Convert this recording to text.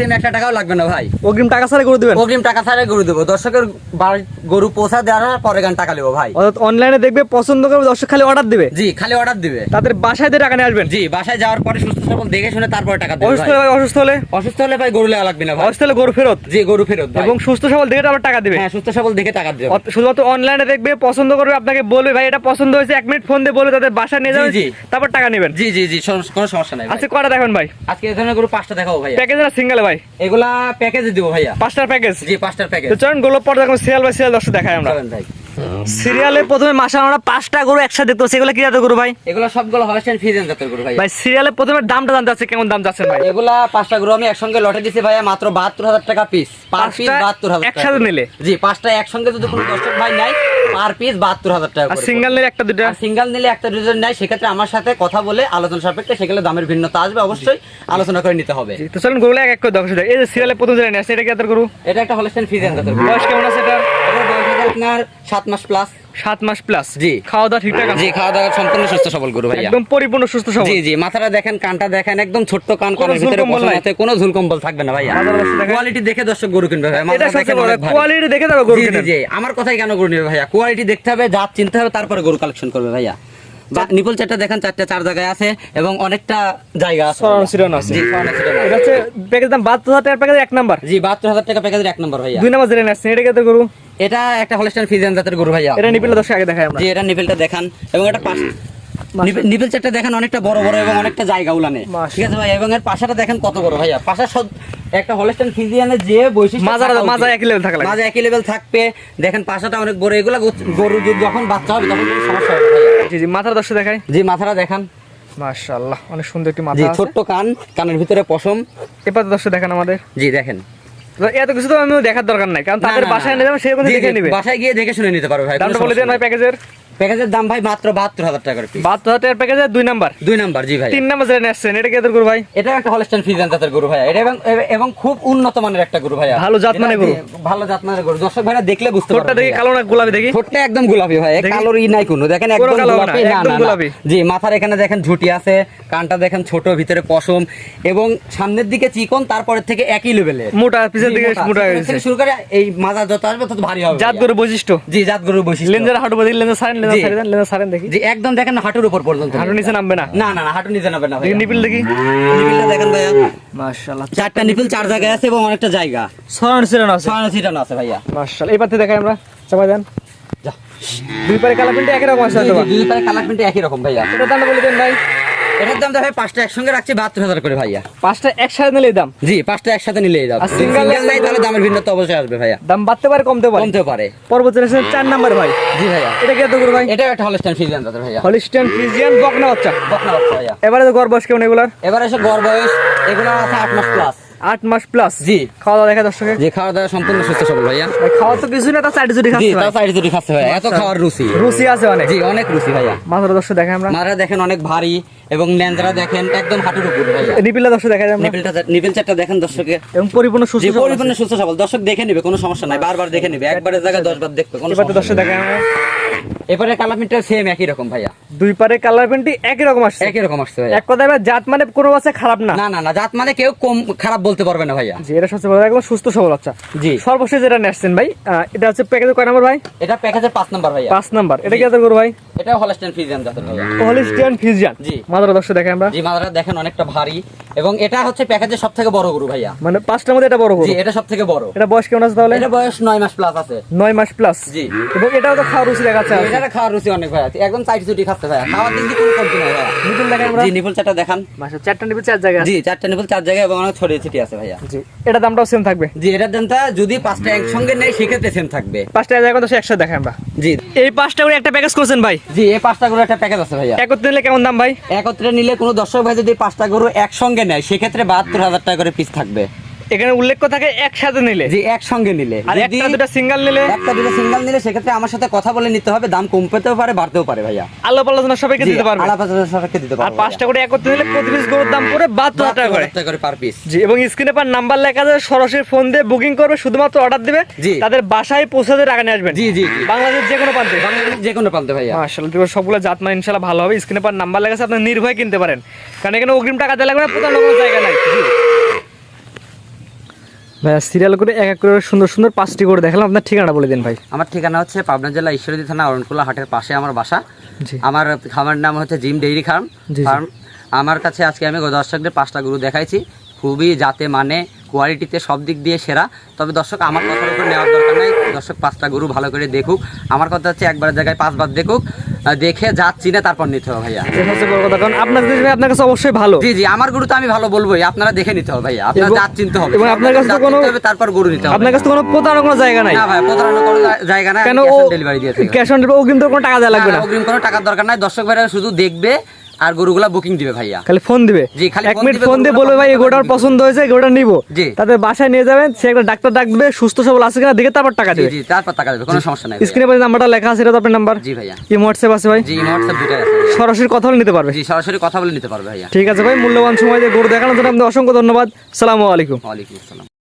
অগ্রিম একটা টাকাও লাগবে না ভাই। অগ্রিম টাকা ছাড়া করে দিবেন? অগ্রিম টাকা ছাড়াই গরু দেবো। দর্শকের গরু পোষা দেওয়ার পরে গান টাকা নেব ভাই। অর্থাৎ অনলাইনে দেখবে পছন্দ করবে দর্শক খালি অর্ডার দিবে? জি খালি অর্ডার দিবে। তাদের বাসায় টাকা নিয়ে আসবেন? জি বাসায় যাওয়ার পরে সুস্থ সবল দেখে শুনে তারপরে টাকা দেবে অসুস্থ ভাই। হলে অসুস্থ হলে? অসুস্থ হলে ভাই গরু লেওয়া লাগবে না ভাই। অসুস্থ হলে গরু ফেরত? জি গরু ফেরত ভাই। এবং সুস্থ সবল দেখে আবার টাকা দিবে? হ্যাঁ সুস্থ সবল দেখে টাকা দেবে শুধুমাত্র অনলাইনে দেখবে পছন্দ করবে আপনাকে বলবে ভাই এটা পছন্দ হয়েছে এক মিনিট ফোন দিয়ে বলে তাদের বাসায় নিয়ে জি, যাবেন জি। তারপর টাকা নেবেন। জি জি জি কোনো সমস্যা নাই ভাই। আজকে কটা দেখেন ভাই? আজকে ধরনের গরু পাঁচটা দেখাবো ভাইয়া প্যাকেজ না সিঙ্গেল ভাই? এগুলা প্যাকেজে দিব ভাইয়া। পাঁচটার প্যাকেজ জি পাঁচটার প্যাকেজ তো চলুন গোলপ পর দেখুন সিরিয়াল বাই সিরিয়াল দর্শক দেখাই আমরা। ভাই। সিরিয়ালে প্রথমে মাসে আমরা পাঁচটা গরু একসাথে দেখতে পাচ্ছি এগুলো কি জাতের গরু ভাই? এগুলো সবগুলো হলস্টাইন ফিজেন জাতের গরু ভাইয়া। ভাই সিরিয়ালে প্রথমে দামটা জানতে চাচ্ছে কেমন দাম যাচ্ছেন ভাই? এগুলা পাঁচটা গরু আমি একসঙ্গে লটে দিছি ভাইয়া মাত্র বাহাত্তর হাজার টাকা পিস পার পিস বাহাত্তর হাজার একসাথে নিলে? জি পাঁচটা একসঙ্গে যদি কোনো দর্শক ভাই নাই পার পিস বাহাত্তর হাজার টাকা সিঙ্গেল নিলে একটা দুটা? সিঙ্গেল নিলে একটা দুজন নাই সেক্ষেত্রে আমার সাথে কথা বলে আলোচনা সাপেক্ষে সেখানে দামের ভিন্নতা আসবে অবশ্যই আলোচনা করে নিতে হবে। তো চলুন গরুগুলো এক এক করে দর্শক এই যে সিরিয়ালে প্রথম জেনে নিয়ে আসছে এটা কি আদার গরু এটা একটা হলস্টাইন ফিজেন জাতের বয়স কেমন আছে এটা এটার বয়স আছে আপনার সাত মাস প্লাস সাত মাস প্লাস জি। খাওয়া দাওয়া ঠিকঠাক জি খাওয়া দাওয়া সম্পূর্ণ সুস্থ সবল গরু ভাইয়া। একদম পরিপূর্ণ সুস্থ সবল। জি জি মাথাটা দেখেন কানটা দেখেন একদম ছোট্ট কান কানের ভিতরে কোনো ঝুলকম্বল থাকবে না ভাইয়া। কোয়ালিটি দেখে দর্শক গরু কিনবে ভাই দেখেন কোয়ালিটি দেখে তারপর গরু জি, জি, আমার কথাই কেন গরু নেবে ভাইয়া? কোয়ালিটি দেখতে হবে জাত চিনতে হবে তারপরে গরু কালেকশন করবে ভাইয়া। নিপল চারটা দেখেন চারটা চার জায়গায় আছে এবং অনেকটা জায়গা আছে। সরানো আছে। জি সরানো আছে। এটা হচ্ছে প্যাকেজ দাম হাজার প্যাকেজ এক নাম্বার জি বাহাত্তর হাজার টাকা প্যাকেজের এক নম্বর ভাইয়া। দুই নাম্বার জেনে আসছেন এটা গরু? এটা একটা হলস্টাইন ফিজিয়ান জাতের গরু ভাইয়া। এটা নিপিলে দর্শক আগে দেখাই আমরা। জি এটা নিপেলটা দেখান। এবং এটা পাশ নিপেল- চারটা দেখেন অনেকটা বড় বড় এবং অনেকটা জায়গা উলানে। ঠিক আছে ভাই এবং এর পাশাটা দেখেন কত বড় ভাইয়া। পাশা সব একটা হলস্টাইন ফিজিয়ানের যে বৈশিষ্ট্য মাজার মাজা একই লেভেল থাকা লাগে। মাঝে একই লেভেল থাকবে। দেখেন পাশাটা অনেক বড়। এগুলা গরু যখন বাচ্চা হবে তখন সমস্যা হবে। জি জি মাথার দর্শক দেখাই। জি মাথাটা দেখান। মাশাআল্লাহ অনেক সুন্দর একটি মাথা আছে। ছোট্ট কান কানের ভিতরে পশম। এবার দর্শক দেখেন আমাদের। জি দেখেন। এত কিছু তো আমি দেখার দরকার নাই কারণ তাদের বাসায় না। নিয়ে যাবেন সেরকম দেখে নিবে। বাসায় গিয়ে দেখে শুনে নিতে পারবে ভাই দামটা বলে দেন ভাই প্যাকেজের। প্যাকেজের দাম ভাই মাত্র বাহাত্তর হাজার টাকার পিস বাহাত্তর হাজার টাকার প্যাকেজের দুই নাম্বার। দুই নাম্বার জি ভাই। তিন নাম্বার নিয়ে এটা কি জাতের গরু ভাই? এটা একটা হলস্টাইন জাতের গরু ভাইয়া এটা এবং এবং খুব উন্নত মানের একটা গরু ভাইয়া। ভালো গরু। যে- ভালো জাতমানের গরু। দর্শক ভাইরা দেখলে বুঝতে পারবে দেখি কালো না গোলাপি দেখি? ঠোঁটটা একদম গোলাপি ভাই। কালোর ই নাই কোনো। দেখেন একদম কালো গোলাপি। না, না। গোলাপি। জি মাথার এখানে দেখেন ঝুটি আছে। কানটা দেখেন ছোট ভিতরে পশম এবং সামনের দিকে চিকন তারপরে থেকে একই লেভেলে মোটা পিছের দিকে মোটা। হয়ে গেছে শুরু করে এই মাজা যত আসবে তত ভারী হবে। জাত গরু বৈশিষ্ট্য? জি জাত গরুর বৈশিষ্ট্য। লেন্সের হাঁটু বদি লেন্সের সারেন লেন্সের। সারেন দেন লেন্সের সারেন দেখি। জি একদম দেখেন হাঁটুর উপর পর্যন্ত। হাঁটু নিচে নামবে না? না না হাঁটু নিচে নাবে না ভাই নিপিল দেখি। নিপিলটা দেখেন ভাইয়া। মাশাআল্লাহ। চারটা নিপিল চার জায়গায় আছে এবং অনেকটা জায়গা। সরান সিরান আছে। ছড়ানো ছিটানো আছে ভাইয়া। মাশাআল্লাহ এই পাতে দেখাই আমরা। চাপা দেন। যা। দুই পারে কালা প্রিন্ট একই রকম আছে দুই- পায়ে কালার প্রিন্ট একই রকম ভাইয়া। এটার দামটা বলে দেন ভাই। এটার দাম ভাই পাঁচটা একসঙ্গে রাখছি বাহাত্তর হাজার করে ভাইয়া। পাঁচটা একসাথে নিলে দাম? জি পাঁচটা একসাথে নিলে দাম। সিঙ্গেল নাই তাহলে দামের ভিন্নতা অবশ্যই আসবে ভাইয়া। দাম বাড়তে পারে কমতে পারে? কমতে পারে। পরবর্তী রেশনের চার নাম্বার ভাই। জি ভাইয়া। এটা কি গরু ভাই? এটা একটা হলিস্টান ফ্রিজিয়ান দাদা ভাইয়া। হলিস্টিয়ান ফ্রিজিয়ান বকনা বাচ্চা। বকনা বাচ্চা ভাইয়া। এবারে তো গড় বয়স কেমন এগুলার? এবারে এসে গড় বয়স এগুলো আছে আট মাস প্লাস আট মাস প্লাস জি। খাওয়া দাওয়া দেখা দর্শকে যে খাওয়া দাওয়া সম্পূর্ণ সুস্থ সবল ভাইয়া। ভাই খাওয়া তো কিছু না তার চারটি চুটি খাচ্ছে ভাই। সাইড দুটি খাচ্ছে ভাইয়া। এত খাওয়ার রুচি। রুচি আছে অনেক। জি অনেক রুচি ভাইয়া। মাথার দর্শক দেখাই আমরা। মারা দেখেন অনেক ভারী এবং ল্যান্ডরা দেখেন একদম হাঁটুর উপর ভাইয়া। নিপিলা দর্শক দেখা যায় আমরা। নিপিলটা নিপিল চারটা দেখেন দর্শকে। এবং পরিপূর্ণ সুস্থ পরিপূর্ণ সুস্থ সবল। দর্শক দেখে নেবে কোনো সমস্যা নাই। বারবার দেখে নেবে। একবারের জায়গায় দশ বার দেখবে কোনো সমস্যা দর্শক দেখাই আমরা। এবারে কালামিনটা সেম একই রকম ভাইয়া। দুই পারে কালার প্যান্টই একই রকম আসছে। একই রকম আসছে ভাইয়া। এক কথায় ভাই জাত মানে কোনো বাচ্চা খারাপ না। না না না জাত মানে কেউ কম খারাপ বলতে পারবে না ভাইয়া। জি এটা সবচেয়ে বড় একদম সুস্থ সবল বাচ্চা। জি। সর্বশেষ যেটা নিয়ে আসছেন ভাই এটা হচ্ছে প্যাকেজে কয় নাম্বার ভাই? এটা প্যাকেজের পাঁচ নাম্বার ভাইয়া। পাঁচ নাম্বার। এটা কি এত গরু ভাই? এটা হলস্টাইন ফ্রিজিয়ান জাতের ভাইয়া হলিস্টিয়ান ফিজিয়ান জি। মাদার দর্শক দেখাই আমরা। জি মাদারা দেখেন অনেকটা ভারী। এবং এটা হচ্ছে প্যাকেজের সব থেকে বড় গরু ভাইয়া। মানে পাঁচটার মধ্যে এটা বড় গরু। জি এটা সব থেকে বড়। এটা বয়স কেমন আছে তাহলে? এটা বয়স নয় মাস প্লাস আছে। নয় মাস প্লাস জি। এবং এটাও তো খাওয়া রুচি দেখাচ্ছে এটা খাওয়ার রুচি অনেক ভাইয়া একদম চাইটি চুটি খাচ্ছে ভাইয়া খাওয়ার দিক কোনো কমতি নাই ভাইয়া নিপিল দেখাই আমরা। জি নিপুল চারটা দেখান। মাসে চারটা নিপিল চার জায়গা জি চারটা নিপুল চার জায়গায় এবং অনেক ছড়িয়ে ছিটিয়ে আছে ভাইয়া। জি এটা দামটাও সেম থাকবে। জি এটার দামটা যদি পাঁচটা একসঙ্গে নেই সেক্ষেত্রে সেম থাকবে। পাঁচটা জায়গা তো একসাথে দেখাই আমরা। জি। এই পাঁচটা করে একটা প্যাকেজ করছেন ভাই? জি এই পাঁচটা গরু একটা প্যাকেজ আছে ভাইয়া। একত্রে নিলে কেমন দাম ভাই? একত্রে নিলে কোনো দর্শক ভাই যদি পাঁচটা গরু একসঙ্গে নেয় সেক্ষেত্রে বাহাত্তর হাজার টাকা করে পিস থাকবে। এখানে উল্লেখ থাকে একসাথে নিলে। জি একসঙ্গে নিলে। আর একটা দুটা সিঙ্গেল নিলে? একটা দুটো সিঙ্গেল নিলে সেক্ষেত্রে আমার সাথে কথা বলে নিতে হবে দাম কমতেও পারে বাড়তেও পারে ভাইয়া। আল্লাহ পাল্লা সবাইকে দিতে পারবে। আলাপ আলোচনার সাপেক্ষে দিতে পারবে আর পাঁচটা করে একত্রে নিলে প্রতি পিস গরুর দাম পড়ে বাহাত্তর টাকা করে। করে পার পিস জি এবং স্ক্রিনে পার নাম্বার লেখা আছে সরাসরি ফোন দিয়ে বুকিং করবে শুধুমাত্র অর্ডার দিবে। জি। তাদের বাসায় পৌঁছে দিয়ে টাকা নিয়ে আসবেন। জি জি জি। বাংলাদেশ যে কোনো প্রান্তে। বাংলাদেশের যে কোনো প্রান্তে ভাইয়া। মাশাআল্লাহ সবগুলো জাত মানে ইনশাআল্লাহ ভালো হবে। স্ক্রিনে পার নাম্বার লেখা আছে আপনি নির্ভয় কিনতে পারেন। কারণ এখানে অগ্রিম টাকা দেওয়া লাগবে না কোনো জায়গা নাই। ভাইয়া সিরিয়াল করে এক এক করে সুন্দর সুন্দর পাঁচটি করে দেখালাম। আপনার ঠিকানা বলে দিন ভাই। আমার ঠিকানা হচ্ছে পাবনা জেলা ঈশ্বরদী থানা অরণকুলা হাটের পাশে আমার বাসা। আমার খামারের নাম হচ্ছে জিম ডেইরি ফার্ম। ফার্ম আমার কাছে আজকে আমি দর্শকদের পাঁচটা গরু দেখাইছি। খুবই যাতে মানে কোয়ালিটিতে সব দিক দিয়ে সেরা। তবে দর্শক আমার কথার উপর নেওয়ার দরকার নাই। দর্শক পাঁচটা গরু ভালো করে দেখুক। আমার কথা হচ্ছে একবার জায়গায় পাঁচবার দেখুক। দেখে যাচ্ছি চিনে তারপর নিতে হবে ভাইয়া। হচ্ছে বড় কথা কারণ আপনার জিনিস ভাই আপনার কাছে অবশ্যই ভালো। জি জি আমার গরু তো আমি ভালো বলব আপনারা দেখে নিতে হবে ভাইয়া আপনার যা জাত চিনতে হবে। এবং আপনার কাছে কোনো- তারপর গরু নিতে হবে আপনার কাছে কোনো প্রতারণার কোনো জায়গা নাই। না ভাই প্রতারণা কোনো জায়গা নাই কেন ও ডেলিভারি দিয়ে ক্যাশ অন ডেলিভারি ও কিন্তু কোনো টাকা দেওয়া লাগবে না, না না, অগ্রিম কোনো টাকার দরকার নাই দর্শক ভাইরা শুধু দেখবে আর গরুগুলা বুকিং দিবে ভাইয়া। খালি ফোন দিবে? জি, খালি এক মিনিট ফোন দিয়ে বলবে ভাই এই পছন্দ পছন্দ হয়েছে গোটা নিবো। জি। তাদের বাসায় নিয়ে যাবেন সে একটা ডাক্তার ডাকবে সুস্থ সবল আছে কিনা দেখে তারপর টাকা দিবে। জি তারপর টাকা দেবে কোনো সমস্যা নাই স্ক্রিনে পাশে নাম্বারটা লেখা আছে এটা আপনার নাম্বার জি ভাইয়া। কি হোয়াটসঅ্যাপ আছে ভাই? জি হোয়াটসঅ্যাপ দুটাই আছে সরাসরি কথা বলে নিতে পারবে। জি সরাসরি কথা বলে নিতে পারবে ভাইয়া। ঠিক আছে ভাই মূল্যবান সময় দিয়ে গরু দেখানোর জন্য আপনাদের অসংখ্য ধন্যবাদ। সালামু আলাইকুম। ওয়ালাইকুম আসসালাম।